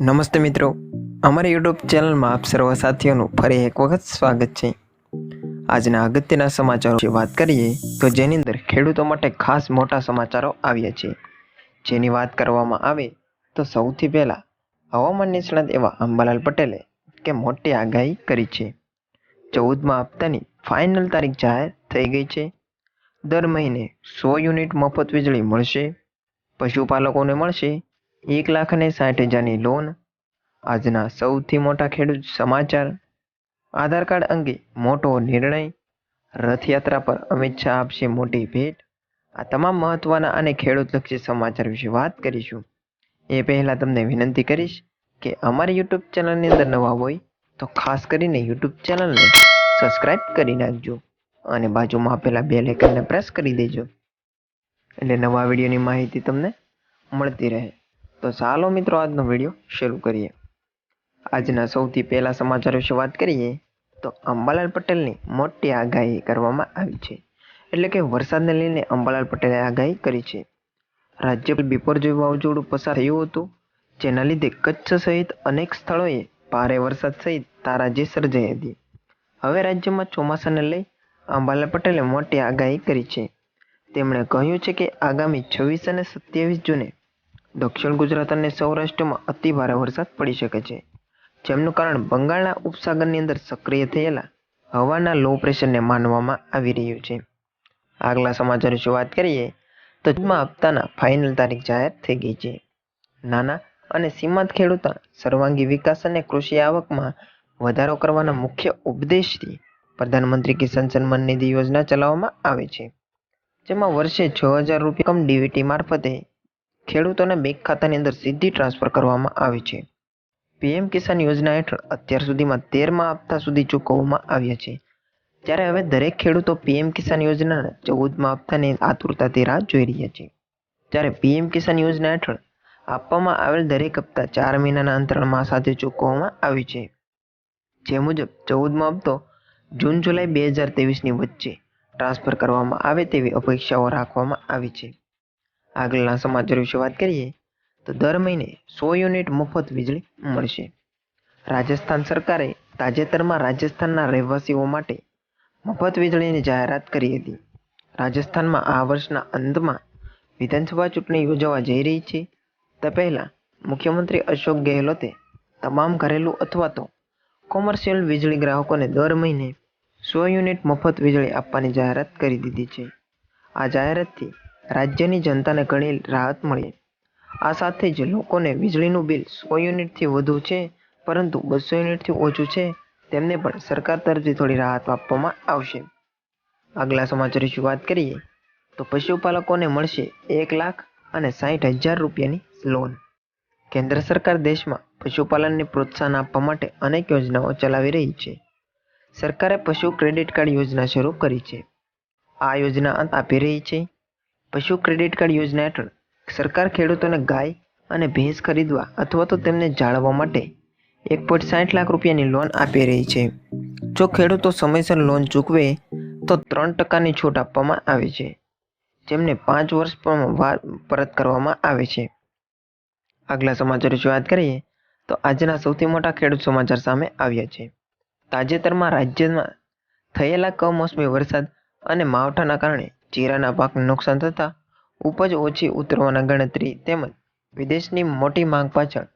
નમસ્તે મિત્રો. અમારી યુટ્યુબ ચેનલમાં આપ સર્વ સાથીઓનું ફરી એક વખત સ્વાગત છે. આજના અગત્યના સમાચારો વિશે વાત કરીએ તો જેની અંદર ખેડૂતો માટે ખાસ મોટા સમાચારો આવ્યા છે. જેની વાત કરવામાં આવે તો સૌથી પહેલાં હવામાન નિષ્ણાત એવા અંબાલાલ પટેલે કે મોટી આગાહી કરી છે. ચૌદમા હપ્તાની ફાઇનલ તારીખ જાહેર થઈ ગઈ છે. દર મહિને સો યુનિટ મફત વીજળી મળશે. પશુપાલકોને મળશે એક લાખ અને સાઠ હજારની લોન આજના સૌથી મોટા ખેડૂત સમાચાર. આધાર કાર્ડ અંગે મોટો નિર્ણય, રથયાત્રા પર અમિત શાહ આપશે મોટી ભેટ. આ તમામ મહત્વના અને ખેડૂતલક્ષી સમાચાર વિશે વાત કરીશું. એ પહેલાં તમને વિનંતી કરીશ કે અમારી યુટ્યુબ ચેનલની અંદર નવા હોય તો ખાસ કરીને યુટ્યુબ ચેનલને સબસ્ક્રાઇબ કરી નાખજો અને બાજુમાં આપેલા બે લેકરને પ્રેસ કરી દેજો. એટલે નવા વિડીયોની માહિતી તમને મળતી રહે. તો ચાલો મિત્રો આજનો વીડિયો શરૂ કરીએ. આજના સૌથી પહેલા સમાચાર વિશે વાત કરીએ તો અંબાલાલ પટેલની મોટી આગાહી કરવામાં આવી છે. એટલે કે વરસાદને લઈને અંબાલાલ પટેલે આગાહી કરી છે. રાજ્ય પર બિપરજોય વાવાઝોડું પસાર થયું હતું, જેના લીધે કચ્છ સહિત અનેક સ્થળોએ ભારે વરસાદ સહિત તારાજી સર્જાઈ હતી. હવે રાજ્યમાં ચોમાસાને લઈ અંબાલાલ પટેલે મોટી આગાહી કરી છે. તેમણે કહ્યું છે કે આગામી છવ્વીસ અને સત્યાવીસ જૂને દક્ષિણ ગુજરાત અને સૌરાષ્ટ્રમાં અતિ ભારે વરસાદ પડી શકે છે. જેમનું કારણ બંગાળના ઉપસાગરની અંદર સક્રિય થયેલા હવાના લો પ્રેશરને માનવામાં આવી રહ્યું છે. આગલા સમાચાર વિશે વાત કરીએ તો જૂનમાં હપ્તાના ફાઇનલ તારીખ જાહેર થઈ ગઈ છે. નાના અને સીમાંત ખેડૂતો સર્વાંગી વિકાસ અને કૃષિ આવકમાં વધારો કરવાના મુખ્ય ઉપદેશથી પ્રધાનમંત્રી કિસાન સન્માન નિધિ યોજના ચલાવવામાં આવે છે. જેમાં વર્ષે છ હજાર રૂપિયા કમ ડીવીટી મારફતે ખેડૂતોના બેંક ખાતાની અંદર સીધી ટ્રાન્સફર કરવામાં આવે છે. પીએમ કિસાન યોજના હેઠળ અત્યાર સુધીમાં તેરમા હપ્તા સુધી ચૂકવવામાં આવ્યા છે. ત્યારે હવે દરેક ખેડૂતો પીએમ કિસાન યોજનાના ચૌદમા હપ્તાની આતુરતાથી રાહ જોઈ રહ્યા છે. ત્યારે પીએમ કિસાન યોજના હેઠળ આપવામાં આવેલ દરેક હપ્તા ચાર મહિનાના અંતરાળમાં સાથે ચૂકવવામાં આવી છે. જે મુજબ ચૌદમો હપ્તો જૂન જુલાઈ બે હજાર તેવીસની વચ્ચે ટ્રાન્સફર કરવામાં આવે તેવી અપેક્ષાઓ રાખવામાં આવી છે. આગળના સમાચાર વિશે વાત કરીએ, તો દર મહિને સો યુનિટ મફત વીજળી મળશે. રાજસ્થાન સરકારે તાજેતરમાં રાજસ્થાનના રહેવાસીઓ માટે મફત વીજળીની જાહેરાત કરી હતી. રાજસ્થાનમાં આ વર્ષના અંતમાં વિધાનસભા ચૂંટણી યોજાવા જઈ રહી છે. તે પહેલાં મુખ્યમંત્રી અશોક ગેહલોતે તમામ ઘરેલું અથવા તો કોમર્શિયલ વીજળી ગ્રાહકોને દર મહિને સો યુનિટ મફત વીજળી આપવાની જાહેરાત કરી દીધી છે. આ જાહેરાતથી રાજ્યની જનતાને ઘણી રાહત મળી. આ સાથે જ લોકોને વીજળીનું બિલ સો યુનિટથી વધુ છે, પરંતુ બસો યુનિટથી ઓછું છે. તેમને પણ સરકાર તરફથી થોડી રાહત આપવામાં આવશે. આગલા સમાચાર વિશે વાત કરીએ, તો પશુપાલકોને મળશે એક લાખ અને સાઠ હજાર રૂપિયાની લોન. કેન્દ્ર સરકાર દેશમાં પશુપાલનને પ્રોત્સાહન આપવા માટે અનેક યોજનાઓ ચલાવી રહી છે. સરકારે પશુ ક્રેડિટ કાર્ડ યોજના શરૂ કરી છે. આ યોજના આપી રહી છે. પશુ ક્રેડિટ કાર્ડ યોજના હેઠળ સરકાર ખેડૂતોને ગાય અને ભેંસ ખરીદવા અથવા તો તેમને જાળવવા માટે એક પોઈન્ટ સાઠ લાખ રૂપિયાની લોન આપી રહી છે. જો ખેડૂતો સમયસર લોન ચૂકવે, તો ત્રણ ટકાની છૂટ આપવામાં આવે છે, જેમને પાંચ વર્ષ પણ પરત કરવામાં આવે છે. આગલા સમાચાર વિશે વાત કરીએ, તો આજના સૌથી મોટા ખેડૂત સમાચાર સામે આવ્યા છે. તાજેતરમાં રાજ્યમાં થયેલા કમોસમી વરસાદ અને માવઠાના કારણે જીરાના પાકને નુકસાન થતાં ઉપજ ઓછી ઉતરવાના ગણતરી તેમજ વિદેશની મોટી માંગ પાછળ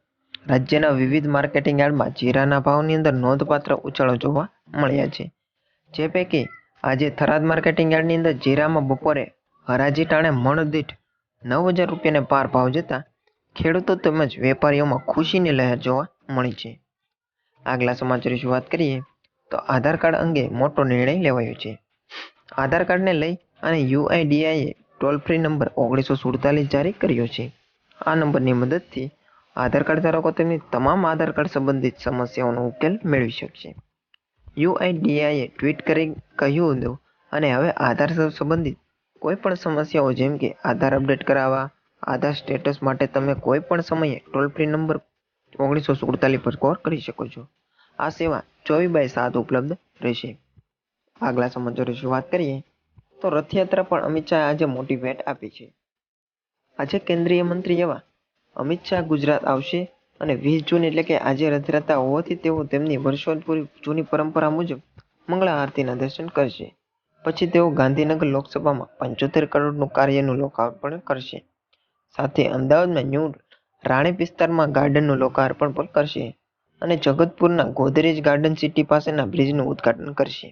રાજ્યના વિવિધ માર્કેટિંગ યાર્ડમાં જીરાના ભાવની અંદર નોંધપાત્ર ઉછાળો જોવા મળ્યા છે. જે પૈકી આજે થરાદ માર્કેટિંગ યાર્ડની અંદર જીરામાં બપોરે હરાજી ટાણે મણ દીઠ નવ હજાર રૂપિયાને પાર ભાવ જતા ખેડૂતો તેમજ વેપારીઓમાં ખુશીની લહેર જોવા મળી છે. આગલા સમાચાર વાત કરીએ તો આધાર કાર્ડ અંગે મોટો નિર્ણય લેવાયો છે. આધાર કાર્ડને લઈ અને યુઆઈડીઆઈએ ટોલ ફ્રી નંબર ઓગણીસો સુડતાલીસ જારી કર્યો છે. આ નંબરની મદદથી આધાર કાર્ડ ધારકો તેમની તમામ આધાર કાર્ડ સંબંધિત સમસ્યાઓનો ઉકેલ મેળવી શકશે. યુઆઈડીઆઈએ ટ્વીટ કરી કહ્યું હતું, અને હવે આધાર સંબંધિત કોઈ પણ સમસ્યાઓ જેમ કે આધાર અપડેટ કરાવવા, આધાર સ્ટેટસ માટે તમે કોઈ પણ સમયે ટોલ ફ્રી નંબર ઓગણીસો સુડતાલીસ પર કોલ કરી શકો છો. આ સેવા ચોવીસ બાય સાત ઉપલબ્ધ રહેશે. આગલા સમાચારો વિશે વાત કરીએ. તો રથયાત્રા પણ અમિત શાહે આજે મોટી ભેટ આપી છે. આજે કેન્દ્રીય મંત્રી એવા અમિત શાહ ગુજરાત આવશે અને વીસ જૂન એટલે કે આજે રથયાત્રા હોવાથી તેઓ તેમની વર્ષો પૂરી જૂની પરંપરા મુજબ મંગળા આરતીના દર્શન કરશે. પછી તેઓ ગાંધીનગર લોકસભામાં પંચોતેર કરોડનું કાર્યનું લોકાર્પણ કરશે. સાથે અમદાવાદમાં ન્યૂ રાણીપ વિસ્તારમાં ગાર્ડનનું લોકાર્પણ પણ કરશે અને જગતપુરના ગોદરેજ ગાર્ડન સિટી પાસેના બ્રિજનું ઉદ્ઘાટન કરશે.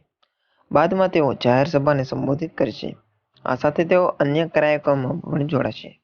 બાદમાં તેઓ જાહેર સભાને સંબોધિત કરશે. આ સાથે તેઓ અન્ય કાર્યક્રમોમાં પણ જોડાશે.